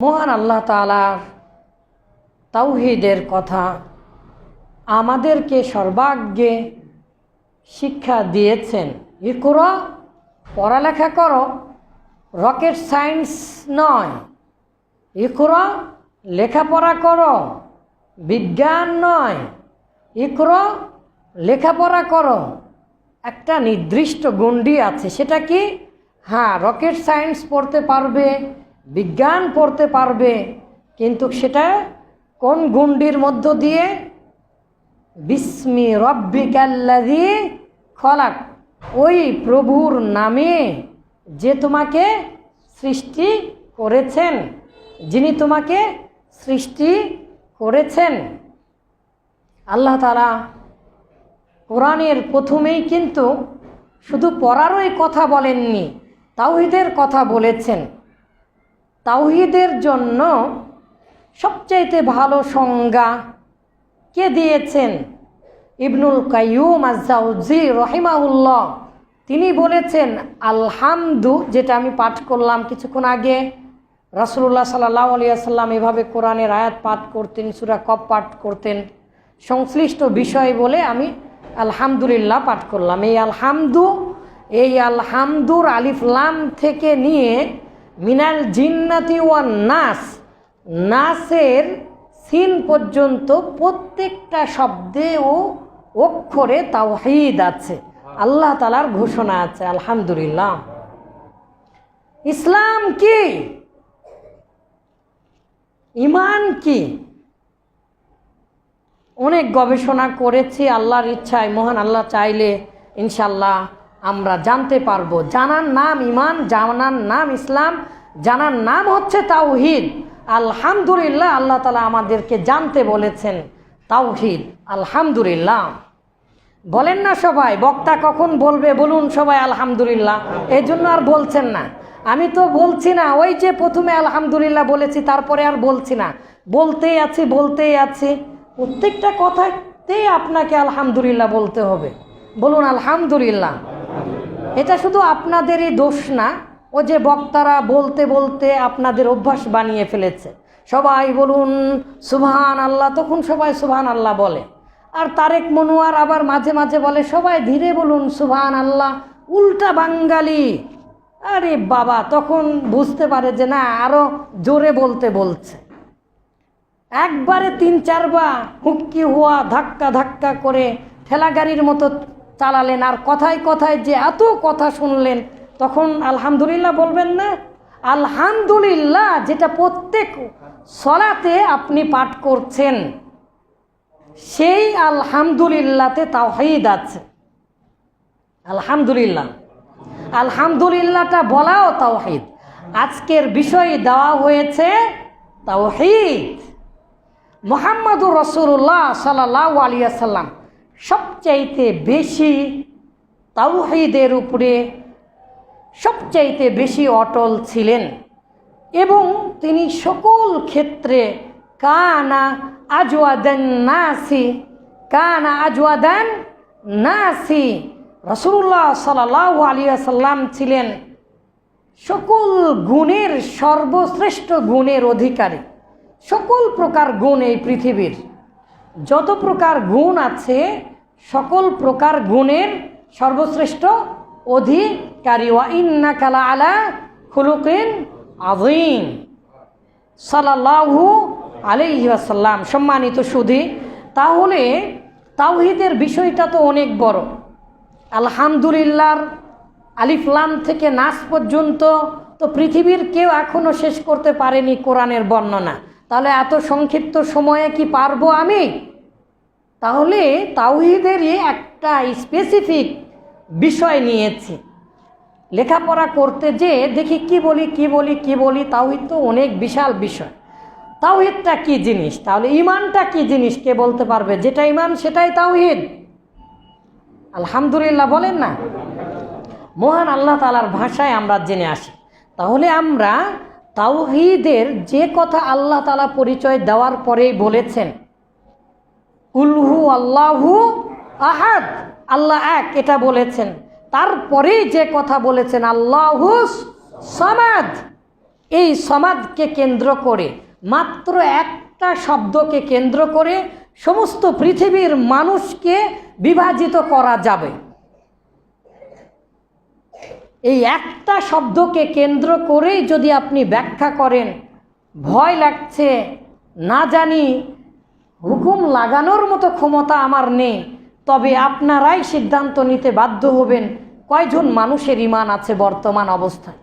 মহান আল্লাহ তালার তাওহিদের কথা আমাদেরকে সর্বাগ্যে শিক্ষা দিয়েছেন। ই করো, পড়ালেখা করো রকেট সায়েন্স নয়। ই করো, লেখাপড়া করো, বিজ্ঞান নয়। ই করো, লেখাপড়া করো। একটা নির্দিষ্ট গণ্ডি আছে, সেটা কি? হ্যাঁ রকেট সায়েন্স পড়তে পারবে। বিজ্ঞান পড়তে পারবে, কিন্তু সেটা কোন গণ্ডির মধ্য দিয়ে? বিস্মি রব্বিকাল্লাদি খলাক। ওই প্রভুর নামে যে তোমাকে সৃষ্টি করেছেন, যিনি তোমাকে সৃষ্টি করেছেন। আল্লাহ তারা কোরআনের প্রথমেই কিন্তু শুধু পড়ারই কথা বলেননি, তাওহিদের কথা বলেছেন। তাওহিদের জন্য সবচাইতে ভালো সংজ্ঞা কে দিয়েছেন? ইবনুল কাইয়ুম আজাউজি রহিমাউল্লাহ তিনি বলেছেন, আলহামদু, যেটা আমি পাঠ করলাম কিছুক্ষণ আগে রাসুল্লাহ সাল্লাহ আলিয়াল্লাম এভাবে কোরআনের আয়াত পাঠ করতেন, সুরা কপ পাঠ করতেন। সংশ্লিষ্ট বিষয় বলে আমি আলহামদুলিল্লাহ পাঠ করলাম। এই আলহামদু, এই আলহামদুর আলিফলাম থেকে নিয়ে মিনাল জিন্নাতি ওয়ান নাস। নাসের সিন পর্যন্ত প্রত্যেকটা শব্দে ও অক্ষরে তাওহিদ আছে। আল্লাহ তালার ঘোষণা আছে, আলহামদুলিল্লাহ। ইসলাম কি? ইমান কি? অনেক গবেষণা করেছি, আল্লাহর ইচ্ছায়, মহান আল্লাহ চাইলে ইনশাল্লাহ আমরা জানতে পারব। জানার নাম ইমান জানার নাম ইসলাম, জানার নাম হচ্ছে তাওহিদ। আলহামদুলিল্লাহ, আল্লাহ তালা আমাদেরকে জানতে বলেছেন তাওহিদ। আলহামদুলিল্লাহ। বলেন না সবাই, বক্তা কখন বলবে? বলুন সবাই আলহামদুলিল্লাহ। এই জন্য আর বলছেন না। আমি তো বলছি না, ওই যে প্রথমে আলহামদুলিল্লাহ বলেছি, তারপরে আর বলছি না। বলতেই আছি বলতেই আছি। প্রত্যেকটা কথাতেই আপনাকে আলহামদুলিল্লাহ বলতে হবে। বলুন আলহামদুলিল্লাহ। এটা শুধু আপনাদেরই দোষ না, ও যে বক্তারা বলতে বলতে আপনাদের অভ্যাস বানিয়ে ফেলেছে। সবাই বলুন সুবহান আল্লাহ তখন সবাই সুবহান আল্লাহ বলে। আর তারেক মনোয়ার আবার মাঝে মাঝে বলে, সবাই ধীরে বলুন সুবহান আল্লাহ উল্টা বাঙ্গালি আরে বাবা, তখন বুঝতে পারে যে না আরও জোরে বলতে বলছে। একবারে তিন চারবার হুক্কি হওয়া ধাক্কা ধাক্কা করে ঠেলা গাড়ির মতো চালালেন আর কথায় কথায় যে এত কথা শুনলেন, তখন আলহামদুলিল্লাহ বলবেন না, আলহামদুলিল্লাহ যেটা প্রত্যেক সলাতে আপনি পাঠ করছেন, সেই আলহামদুলিল্লাহতে তাওহিদ আছে। আলহামদুলিল্লাহ। আলহামদুলিল্লাহটা বলাও তাওহিদ। আজকের বিষয় দেওয়া হয়েছে তাওহিদ। মোহাম্মদুর রসুল্লাহ সাল্লাহ আলিয়াসাল্লাম সবচাইতে বেশি তাওহিদের উপরে সবচাইতে বেশি অটল ছিলেন এবং তিনি সকল ক্ষেত্রে কানা আজওয়াদান নাসি, কানা আজওয়াদান নাসি রসুল্লাহ সাল্লাহ আলিয়াসাল্লাম ছিলেন সকল গুণের সর্বশ্রেষ্ঠ গুণের অধিকারী। সকল প্রকার গুণ এই পৃথিবীর। যত প্রকার গুণ আছে সকল প্রকার গুণের সর্বশ্রেষ্ঠ অধিকারী। ওয়া ইন্না কালা আলা খুলুকিন আযীম। সাল্লাল্লাহু আলাইহি ওয়াসাল্লাম। সম্মানিত সুধী, তাহলে তাওহিদের বিষয়টা তো অনেক বড়। আলহামদুলিল্লাহর আলিফলাম থেকে নাস পর্যন্ত তো পৃথিবীর কেউ এখনও শেষ করতে পারেনি কোরআনের বর্ণনা। তাহলে এত সংক্ষিপ্ত সময়ে কি পারব আমি? তাহলে তাওহিদেরই একটা স্পেসিফিক বিষয় নিয়েছি। লেখাপড়া করতে যে দেখি কি বলি কি বলি কি বলি, তাওহিদ তো অনেক বিশাল বিষয়। তাওহিদটা কি জিনিস? তাহলে ইমানটা কি জিনিস কে বলতে পারবে? যেটা ইমান সেটাই তাওহিদ। আলহামদুলিল্লাহ বলেন না? মহান আল্লাহ তালার ভাষায় আমরা জেনে আসি। তাহলে আমরা তাওহিদের যে কথা আল্লাহ তালা পরিচয় দেওয়ার পরেই বলেছেন কুলহু আল্লাহু আহাদ। আল্লাহ এক, এটা বলেছেন। তারপরেই যে কথা বলেছেন, আল্লাহু সমাদ। এই সমাজকে কেন্দ্র করে, মাত্র একটা শব্দকে কেন্দ্র করে সমস্ত পৃথিবীর মানুষকে বিভাজিত করা যাবে। এই একটা শব্দকে কেন্দ্র করেই যদি আপনি ব্যাখ্যা করেন, ভয় লাগছে, না জানি হুকুম লাগানোর মতো ক্ষমতা আমার নেই। তবে আপনারাই সিদ্ধান্ত নিতে বাধ্য হবেন, কয়জন মানুষের ইমান আছে বর্তমান অবস্থায়?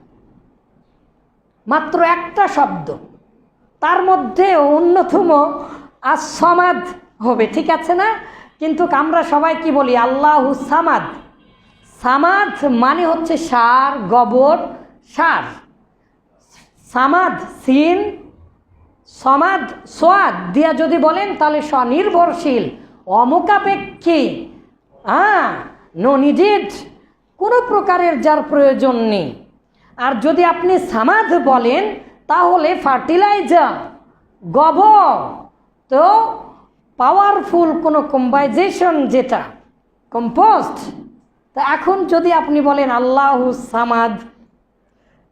মাত্র একটা শব্দ। তার মধ্যে অন্যতম আসমাদ হবে, ঠিক আছে না? কিন্তু আমরা সবাই কি বলি? আল্লাহ সামাদ। সামাদ মানে হচ্ছে সার, গবর, সার। সামাদ, সিন সমাদ, সোয়াদ দিয়া যদি বলেন, তাহলে স্বনির্ভরশীল অমুখাপেক্ষী হ্যাঁ নো কোনো প্রকারের যার প্রয়োজন নেই। আর যদি আপনি সামাদ বলেন, তাহলে ফার্টিলাইজার, গোবর, তো পাওয়ারফুল কোনো কম্বাইজেশন যেটা কম্পোস্ট তা এখন যদি আপনি বলেন, আল্লাহ সামাদ,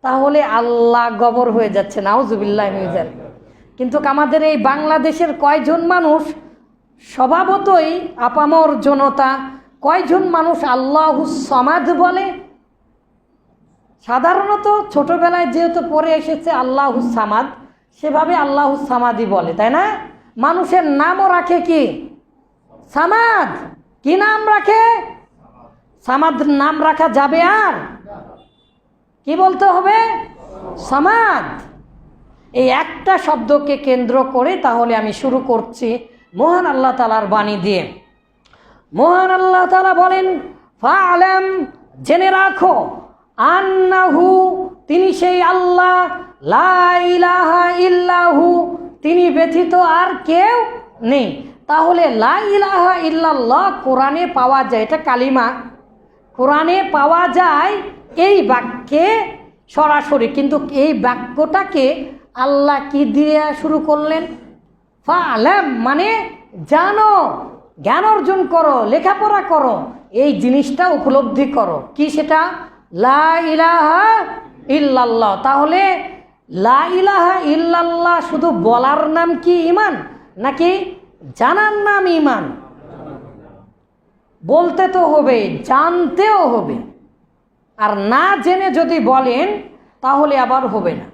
তাহলে আল্লাহ গবর হয়ে যাচ্ছে, নাউজুবিল্লাহ মিজাল কিন্তু আমাদের এই বাংলাদেশের কয়জন মানুষ? স্বভাবতই আপামর জনতা। কয়জন মানুষ আল্লাহ সমাদ বলে? সাধারণত ছোটবেলায় যেহেতু পড়ে এসেছে আল্লাহ সামাদ, সেভাবে আল্লাহ সামাদি বলে, তাই না? মানুষের নামও রাখে কি? সামাদ। কি নাম রাখে? সামাদ নাম রাখা যাবে আর? কি বলতে হবে? সমাদ। এই একটা শব্দকে কেন্দ্র করে তাহলে আমি শুরু করছি মহান আল্লাহ তালার বাণী দিয়ে। মহান আল্লাহ তালা বলেন ফালাম জেনে রাখো, আন্নাহু, তিনি সেই আল্লাহ, লা ইলাহা ইল্লাহু, তিনি ব্যথিত আর কেউ নেই। তাহলে লাইলাহা ইল্লাল্লাহ কোরআনে পাওয়া যায়, এটা কালিমা। কোরআনে পাওয়া যায় এই বাক্যে সরাসরি, কিন্তু এই বাক্যটাকে আল্লাহ কি দিয়ে শুরু করলেন? ফালাম মানে জানো, জ্ঞান অর্জন করো, লেখাপড়া করো, এই জিনিসটা উপলব্ধি করো। কি সেটা? লা ইলাহা ইল্লাল্লাহ। তাহলে লা ইলাহা ইল্লাল্লাহ শুধু বলার নাম কি ইমান, নাকি জানার নাম ইমান? বলতে তো হবে, জানতেও হবে। আর না জেনে যদি বলেন, তাহলে আবার হবে না।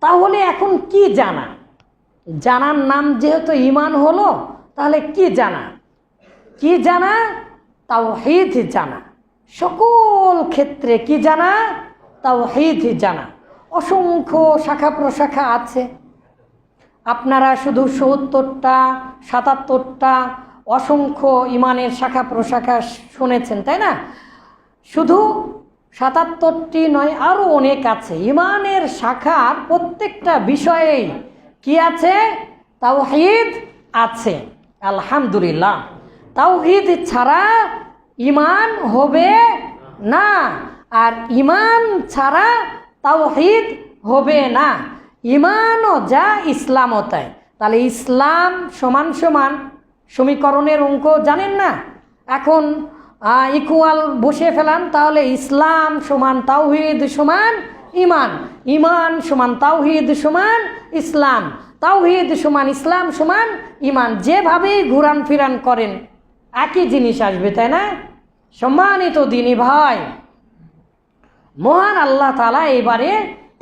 তাহলে এখন কি জানা? জানার নাম যেহেতু ইমান হলো, তাহলে কি জানা? কি জানা? তাও হিদ জানা। সকল ক্ষেত্রে কি জানা? তাও হিদ জানা। অসংখ্য শাখা প্রশাখা আছে। আপনারা শুধু সত্তরটা, সাতাত্তরটা অসংখ্য ইমানের শাখা প্রশাখা শুনেছেন, তাই না? শুধু সাতাত্তরটি নয় আরও অনেক আছে। ইমানের শাখার প্রত্যেকটা বিষয়েই কি আছে? তাওহিদ আছে। আলহামদুলিল্লাহ। তাওহিদ ছাড়া ইমান হবে না। আর ইমান ছাড়া তাওহিদ হবে না। ইমানও যা ইসলামও তাই। তাহলে ইসলাম সমান সমান সমীকরণের অঙ্ক জানেন না? এখন ইকুয়াল বসে ফেলান তাহলে ইসলাম সমান তাওহিদ সমান ইমান ইমান সমান তাওহিদ সমান ইসলাম। তাওহিদ সমান ইসলাম সমান ইমান যেভাবেই ঘুরান ফিরান করেন, একই জিনিস আসবে, তাই না? সম্মানিত দিনী ভাই, মহান আল্লাহ তালা এবারে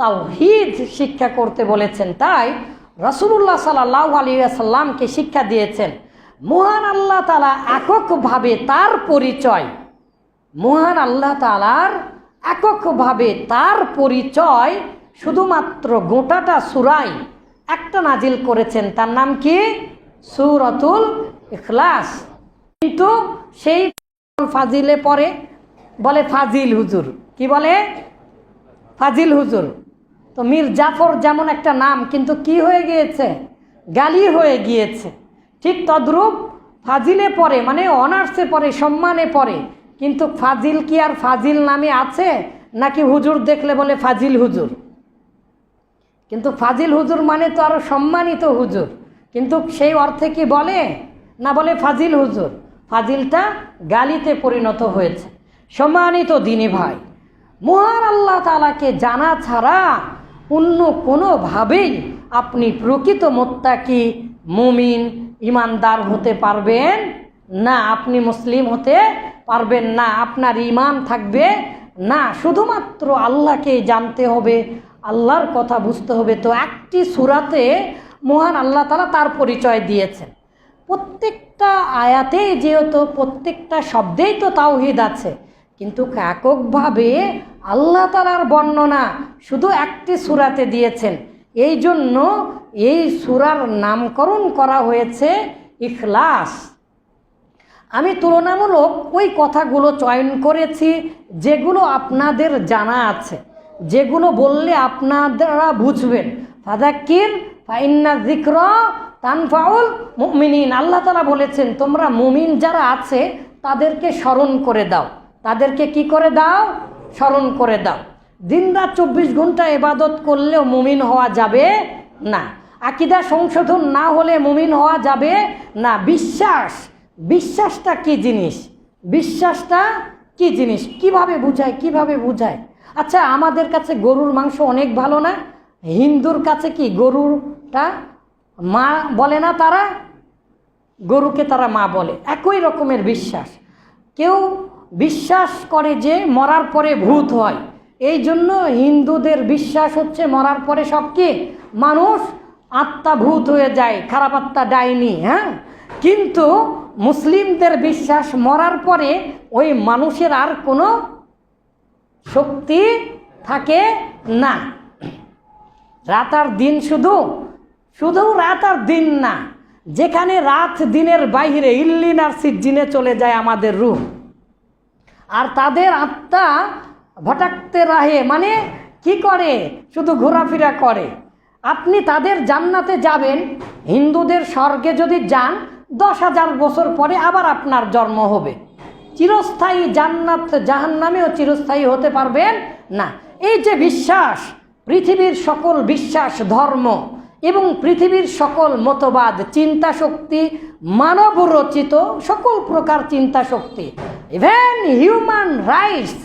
তাওহিদ শিক্ষা করতে বলেছেন। তাই রসুল্লাহ সাল্লাহ আলিয়াসাল্লামকে শিক্ষা দিয়েছেন। মহান আল্লাহ তালা এককভাবে তার পরিচয়, মহান আল্লাহ তালার এককভাবে তার পরিচয় শুধুমাত্র গোটাটা সুরাই একটা নাজিল করেছেন। তার নাম কি? সুরতুল ইখলাস। কিন্তু সেই ফাজিলে পরে বলে ফাজিল হুজুর। কি বলে? ফাজিল হুজুর। তো মীর জাফর যেমন একটা নাম, কিন্তু কি হয়ে গিয়েছে? গালি হয়ে গিয়েছে। ঠিক তদ্রূপ ফাজিলে পড়ে মানে অনার্সে পড়ে, সম্মানে পড়ে। কিন্তু ফাজিল কি আর ফাজিল নামে আছে? নাকি হুজুর দেখলে বলে ফাজিল হুজুর? কিন্তু ফাজিল হুজুর মানে তো আরও সম্মানিত হুজুর। কিন্তু সেই অর্থে কি বলে? না বলে ফাজিল হুজুর। ফাজিলটা গালিতে পরিণত হয়েছে। সম্মানিত দিনী ভাই, মহান আল্লাহ তালাকে জানা ছাড়া অন্য কোনোভাবেই আপনি প্রকৃত মোত্তাকি মুমিন ইমানদার হতে পারবেন না, আপনি মুসলিম হতে পারবেন না, আপনার ইমান থাকবে না। শুধুমাত্র আল্লাহকে জানতে হবে, আল্লাহর কথা বুঝতে হবে। তো একটি সুরাতে মহান আল্লাহ তালা তার পরিচয় দিয়েছেন। প্রত্যেকটা আয়াতেই যেহেতু প্রত্যেকটা শব্দেই তো তাওহিদ আছে, কিন্তু এককভাবে আল্লাহ তালার বর্ণনা শুধু একটি সুরাতে দিয়েছেন। এই জন্য এই সুরার নামকরণ করা হয়েছে ইখলাস। আমি তুলনামূলক ওই কথাগুলো চয়ন করেছি যেগুলো আপনাদের জানা আছে। যেগুলো বললে আপনারা বুঝবেন। ফাদাক্কির, ফাইন্না জিক্র তানফাউল মুমিনিন। আল্লাহ তালা বলেছেন, তোমরা মুমিন যারা আছে, তাদেরকে স্মরণ করে দাও। তাদেরকে কি করে দাও? স্মরণ করে দাও। দিনরাত চব্বিশ ঘণ্টা এবাদত করলেও মুমিন হওয়া যাবে না। আকিদা সংশোধন না হলে মুমিন হওয়া যাবে না। বিশ্বাস, বিশ্বাসটা কি জিনিস? বিশ্বাসটা কি জিনিস? কীভাবে বুঝায়? কীভাবে বুঝায়? আচ্ছা আমাদের কাছে গরুর মাংস অনেক ভালো না? হিন্দুর কাছে কি গরুটা মা বলে না তারা? গরুকে তারা মা বলে। একই রকমের বিশ্বাস। কেউ বিশ্বাস করে যে মরার পরে ভূত হয়। এই জন্য হিন্দুদের বিশ্বাস হচ্ছে মরার পরে সব কি? মানুষ আত্মা ভূত হয়ে যায়, খারাপ আত্মা ডাইনি হ্যাঁ? কিন্তু মুসলিমদের বিশ্বাস মরার পরে ওই মানুষের আর কোনো শক্তি থাকে না। রাত আর দিন শুধু শুধু রাত আর দিন না, যেখানে রাত দিনের বাইরে ইল্লিন আর সিজ্জিনে চলে যায় আমাদের রূপ আর তাদের আত্মা ভটাকতে রাহে মানে কি করে? শুধু ঘোরাফেরা করে। আপনি তাদের জান্নাতে যাবেন, হিন্দুদের স্বর্গে যদি যান, দশ হাজার বছর পরে আবার আপনার জন্ম হবে। চিরস্থায়ী জান্নাত জাহান্নামেও চিরস্থায়ী হতে পারবেন না। এই যে বিশ্বাস, পৃথিবীর সকল বিশ্বাস, ধর্ম এবং পৃথিবীর সকল মতবাদ চিন্তা শক্তি মানব রচিত সকল প্রকার চিন্তা শক্তি even human rights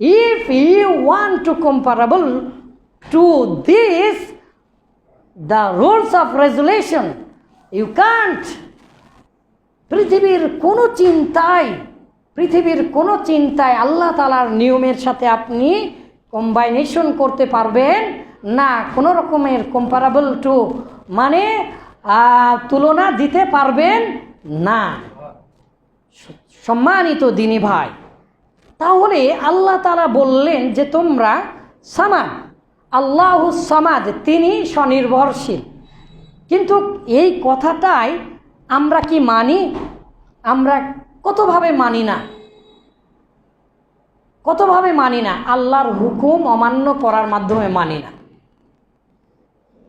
if you want to comparable to this the rules of resolution you can't. পৃথিবীর কোনো চিন্তায়, পৃথিবীর কোনো চিন্তায় আল্লাহ তালার নিয়মের সাথে আপনি কম্বাইনেশন করতে পারবেন। না, কোনো রকমের কম্পারেবল টু মানে তুলনা দিতে পারবেন না। সম্মানিত দিনী ভাই তাহলে আল্লাহ তালা বললেন যে তোমরা সামাদ। আল্লাহ সামাদ, তিনি স্বনির্ভরশীল। কিন্তু এই কথাটাই আমরা কি মানি? আমরা কতভাবে মানি না? কতভাবে মানি না? আল্লাহর হুকুম অমান্য করার মাধ্যমে মানি না।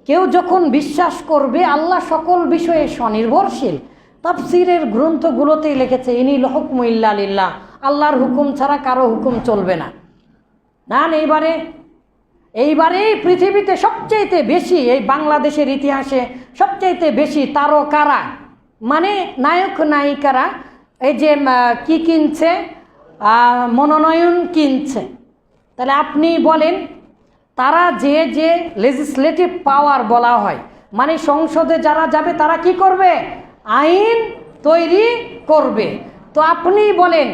কেউ যখন বিশ্বাস করবে, আল্লাহ সকল বিষয়ে স্বনির্ভরশীল। তাফসিরের গ্রন্থগুলোতেই লিখেছে, ইনি হুকম ইল্লা লিল্লাহ। আল্লাহর হুকুম ছাড়া কারও হুকুম চলবে না। না এইবারে এইবারে পৃথিবীতে সবচাইতে বেশি, এই বাংলাদেশের ইতিহাসে সবচাইতে বেশি তারকারা মানে নায়ক নায়িকারা, এই যে কি কিনছে? মনোনয়ন কিনছে। তাহলে আপনি বলেন, তারা যে যে লেজিসলেটিভ পাওয়ার বলা হয় মানে সংসদে যারা যাবে, তারা কি করবে? আইন তৈরি করবে। তো আপনি বলেন,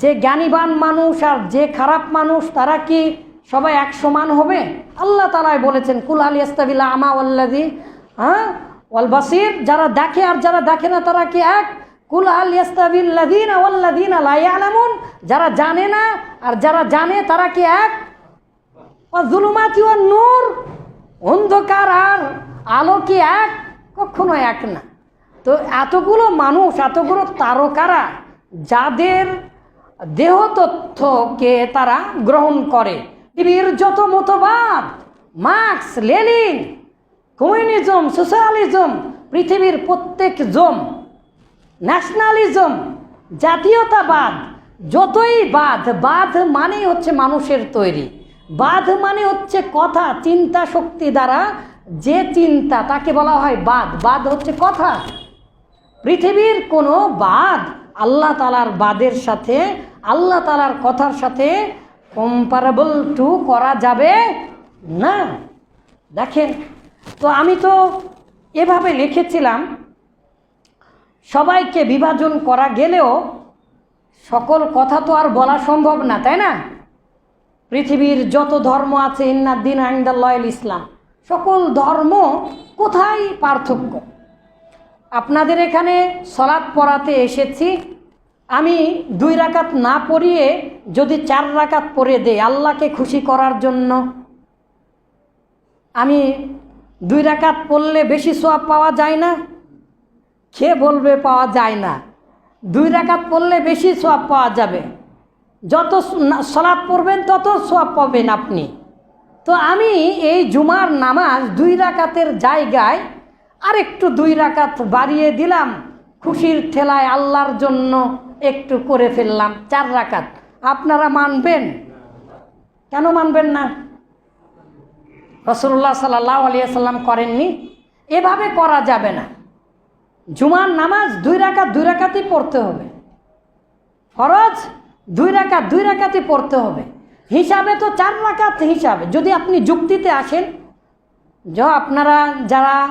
যে জ্ঞানীবান মানুষ আর যে খারাপ মানুষ, তারা কি সবাই এক সমান হবে? আল্লাহ তালাই বলেছেন, কুল আলী ইস্তাবিল্লা আমা ওয়াল্লাদি হ্যাঁ? ওয়াল যারা দেখে আর যারা দেখে না, তারা কি এক? কুল আল ইস্তাবিল্লাদিন ওয়াল্লাদিন লা ইয়ালামুন যারা জানে না আর যারা জানে, তারা কি এক? জুলুমাতি ও নূর অন্ধকার আর আলো কি এক? কখনো এক না। তো এতগুলো মানুষ, এতগুলো তারকারা যাদের দেহ তথ্যকে তারা গ্রহণ করে? পৃথিবীর যত মতবাদ, মার্কস, লেনিন, কমিউনিজম, সোশ্যালিজম, পৃথিবীর প্রত্যেক জম, ন্যাশনালিজম, জাতীয়তাবাদ, যতই বাদ বাদ মানেই হচ্ছে মানুষের তৈরি। বাদ মানে হচ্ছে কথা, চিন্তা শক্তি দ্বারা যে চিন্তা, তাকে বলা হয় বাদ। বাদ হচ্ছে কথা। পৃথিবীর কোনো বাদ আল্লাহ তালার বাদের সাথে, আল্লাহ তালার কথার সাথে কম্পারেবল টু করা যাবে না। দেখেন, তো আমি তো এভাবে লিখেছিলাম, সবাইকে বিভাজন করা গেলেও সকল কথা তো আর বলা সম্ভব না, তাই না? পৃথিবীর যত ধর্ম আছে ইন্নাদ্দিন আইন্দাল্লাহ ইসলাম, সকল ধর্ম কোথায় পার্থক্য? আপনাদের এখানে সলাৎ পড়াতে এসেছি। আমি দুই রাকাত না পড়িয়ে যদি চার রাকাত পড়ে দেই, আল্লাহকে খুশি করার জন্য। আমি দুই রাকাত পড়লে বেশি সোয়াব পাওয়া যায় না খেয়ে বলবে পাওয়া যায় না। দুই রাকাত পড়লে বেশি সোয়াব পাওয়া যাবে। যত সলাৎ পড়বেন, তত সোয়াব পাবেন আপনি। তো আমি এই জুমার নামাজ দুই রাকাতের জায়গায় আরেকটু দুই রাকাত বাড়িয়ে দিলাম, খুশির ঠেলায় আল্লাহর জন্য একটু করে ফেললাম, চার রাকাত। আপনারা মানবেন? কেন মানবেন না? রসুল্লাহ সাল্লাহ আলিয়া সাল্লাম করেননি? এভাবে করা যাবে না। জুমার নামাজ দুই রাকাত, দুই রাকাতই পড়তে হবে। ফরজ, দুই রাকাত, দুই রাকাতই পড়তে হবে। হিসাবে তো চার রাকাত হিসাবে। যদি আপনি যুক্তিতে আসেন, য, আপনারা যারা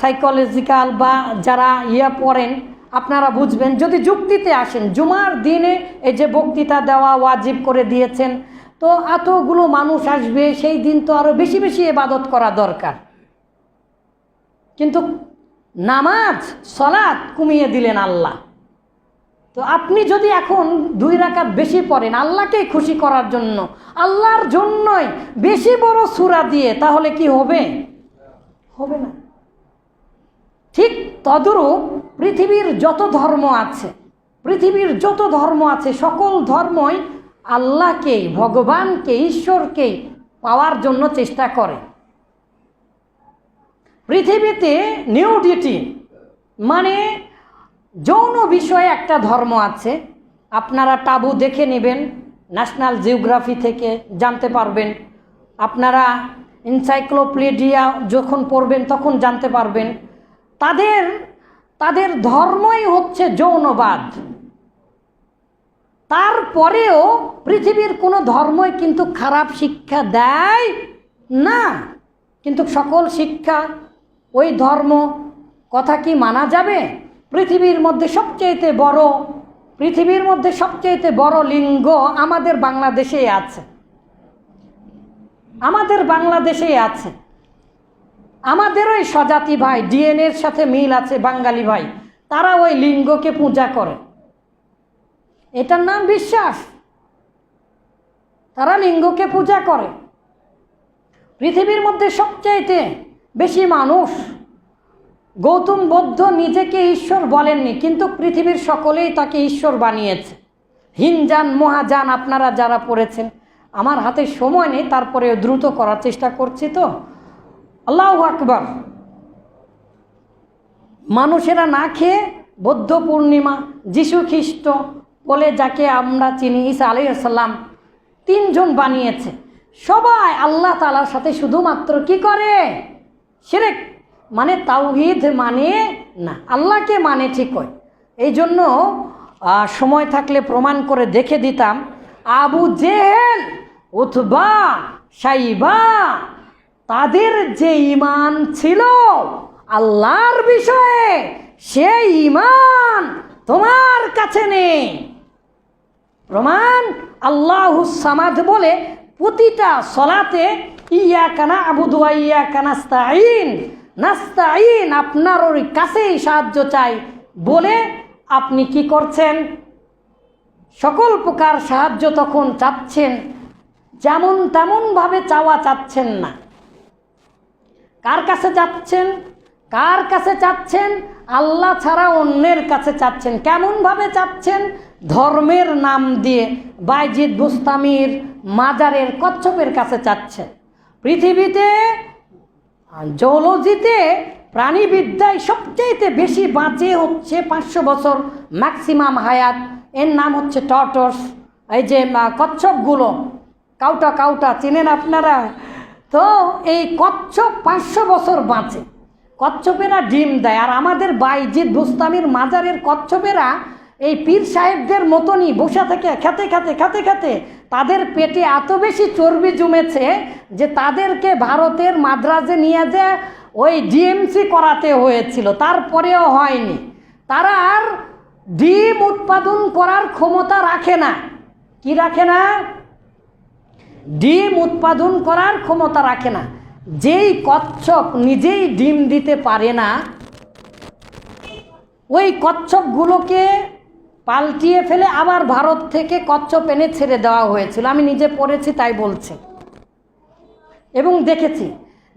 সাইকোলজিক্যাল বা যারা ইয়ে পড়েন, আপনারা বুঝবেন, যদি যুক্তিতে আসেন, জুমার দিনে এই যে বক্তৃতা দেওয়া ওয়াজিব করে দিয়েছেন, তো এতগুলো মানুষ আসবে, সেই দিন তো আরও বেশি বেশি এবাদত করা দরকার। কিন্তু নামাজ, সলাৎ কমিয়ে দিলেন আল্লাহ। তো আপনি যদি এখন দুই রাকাত বেশি পড়েন, আল্লাহকেই খুশি করার জন্য, আল্লাহর জন্যই বেশি বড় সুরা দিয়ে, তাহলে কি হবে? হবে না। ঠিক তদরূপ পৃথিবীর যত ধর্ম আছে, পৃথিবীর যত ধর্ম আছে, সকল ধর্মই আল্লাহকে, ভগবানকে, ঈশ্বরকে পাওয়ার জন্য চেষ্টা করে। পৃথিবীতে নিউডিটি মানে যৌন বিষয়ে একটা ধর্ম আছে। আপনারা টাবু দেখে নেবেন, ন্যাশনাল জিওগ্রাফি থেকে জানতে পারবেন। আপনারা এনসাইক্লোপিডিয়া যখন পড়বেন, তখন জানতে পারবেন। তাদের তাদের ধর্মই হচ্ছে যৌনবাদ। তারপরেও পৃথিবীর কোনো ধর্মই কিন্তু খারাপ শিক্ষা দেয় না। কিন্তু সকল শিক্ষা, ওই ধর্ম, কথা কি মানা যাবে? পৃথিবীর মধ্যে সবচেয়েতে বড়, পৃথিবীর মধ্যে সবচেয়েতে বড় লিঙ্গ আমাদের বাংলাদেশেই আছে। আমাদের বাংলাদেশেই আছে। আমাদের ওই স্বজাতি ভাই ডিএনএর সাথে মিল আছে বাঙালি ভাই, তারা ওই লিঙ্গকে পূজা করে। এটার নাম বিশ্বাস। তারা লিঙ্গকে পূজা করে। পৃথিবীর মধ্যে সবচাইতে বেশি মানুষ গৌতম বৌদ্ধ নিজেকে ঈশ্বর বলেননি, কিন্তু পৃথিবীর সকলেই তাকে ঈশ্বর বানিয়েছে। হিনজান মহাজান আপনারা যারা পড়েছেন, আমার হাতে সময় নেই তারপরে দ্রুত করার চেষ্টা করছি তো। আল্লাহ আকবর। মানুষেরা না খেয়ে বৌদ্ধ পূর্ণিমা, যিশু খ্রিস্ট, বলে যাকে আমরা চিনি ঈসা আলাইসাল্লাম তিনজন বানিয়েছে। সবাই আল্লাহ তালার সাথে শুধুমাত্র কি করে? সেরেক মানে তাওহিদ মানে না, আল্লাহকে মানে ঠিক হয়। এই জন্য সময় থাকলে প্রমাণ করে দেখে দিতাম, আবু জেহেল উথবা সাইবা তাদের যে ইমান ছিল আল্লাহর বিষয়ে, সেই ইমান তোমার কাছে নেই। প্রমাণ আল্লাহ সামাদ বলে, প্রতিটা সলাতে ইয়া কানা আবুদুয়া ইয়া কানাস্তাইন নাস্তাইন আপনার ওই কাছেই সাহায্য চাই। বলে আপনি কি করছেন? সকল প্রকার সাহায্য তখন চাচ্ছেন, যেমন তেমনভাবে চাওয়া চাচ্ছেন না। কার কাছে যাচ্ছেন কার কাছে চাচ্ছেন? আল্লাহ ছাড়া অন্যের কাছে চাচ্ছেন। কেমনভাবে চাচ্ছেন? ধর্মের নাম দিয়ে বাইজিদ বুস্তামির মাজারের কচ্ছপের কাছে চাচ্ছেন। পৃথিবীতে, জৌলজিতে প্রাণীবিদ্যায় সবচেয়ে বেশি বাঁচে হচ্ছে পাঁচশো বছর ম্যাক্সিমাম হায়াত। এর নাম হচ্ছে টটস এই যে কচ্ছপগুলো, কাউটা কাউটা, চেনেন আপনারা? তো এই কচ্ছপ পাঁচশো বছর বাঁচে। কচ্ছপেরা ডিম দেয়। আর আমাদের বাইজিৎ বুস্তামির মাজারের কচ্ছপেরা, এই পীর সাহেবদের মতনই বসে থেকে খেতে খেতে খেতে খেতে তাদের পেটে এত বেশি চর্বি জমেছে যে তাদেরকে ভারতের মাদ্রাজে নিয়ে যে ওই ডিএমসি করাতে হয়েছিল। তারপরেও হয়নি। তারা আর ডিম উৎপাদন করার ক্ষমতা রাখে না। কি রাখে না? ডিম উৎপাদন করার ক্ষমতা রাখে না। যেই কচ্ছপ নিজেই ডিম দিতে পারে না, ওই কচ্ছপগুলোকে পাল্টিয়ে ফেলে আবার ভারত থেকে কচ্ছপ এনে ছেড়ে দেওয়া হয়েছিল। আমি নিজে পড়েছি, তাই বলছি। এবং দেখেছি,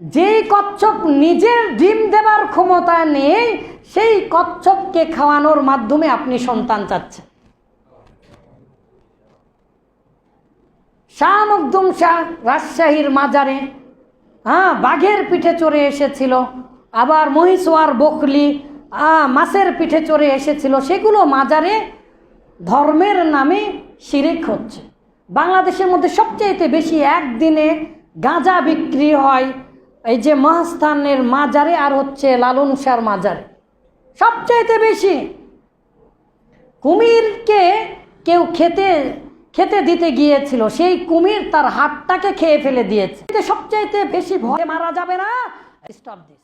যেই কচ্ছপ নিজের ডিম দেবার ক্ষমতা নেই, সেই কচ্ছপকে খাওয়ানোর মাধ্যমে আপনি সন্তান চাচ্ছেন। শাহ মখদুম শাহ রাজশাহীর মাজারে হ্যাঁ বাঘের পিঠে চড়ে এসেছিল, আবার মহিষোয়ার বকলি মাছের পিঠে চড়ে এসেছিল। সেগুলো মাজারে ধর্মের নামে শিরিক হচ্ছে। বাংলাদেশের মধ্যে সবচাইতে বেশি একদিনে গাঁজা বিক্রি হয় এই যে মহাস্থানের মাজারে আর হচ্ছে লালন শাহর মাজারে। সবচাইতে বেশি কুমিরকে কেউ খেতে খেতে দিতে গিয়েছিল, সেই কুমির তার হাতটাকে খেয়ে ফেলে দিয়েছে। সবচাইতে বেশি ভয় মারা যাবে না? Stop this